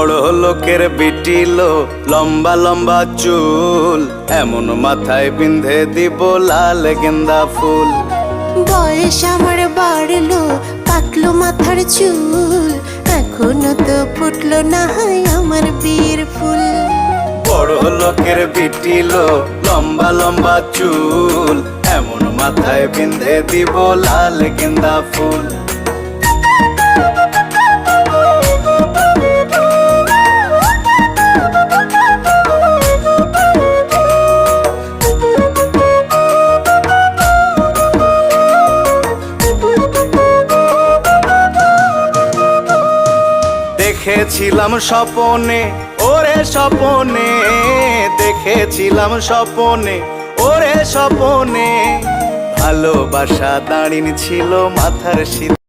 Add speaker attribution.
Speaker 1: বড় লোকের বিটিলো লম্বা লম্বা চুল। এমন মাথায় বিন্ধে দিব লাল গেন্দা ফুল।
Speaker 2: বয়স আমার বাড়লো পাকলো মাথার চুল। এখনও তো ফুটলো না হয় আমার বীর ফুল।
Speaker 1: বড় লোকের বিটিলো লম্বা লম্বা চুল। এমন মাথায় বিন্ধে দিব লাল গেন্দা ফুল। দেখেছিলাম স্বপনে ওরে স্বপনে দেখেছিলাম স্বপনে ওরে স্বপনে। ভালোবাসা দাঁড়িয়ে ছিল মাথার শীত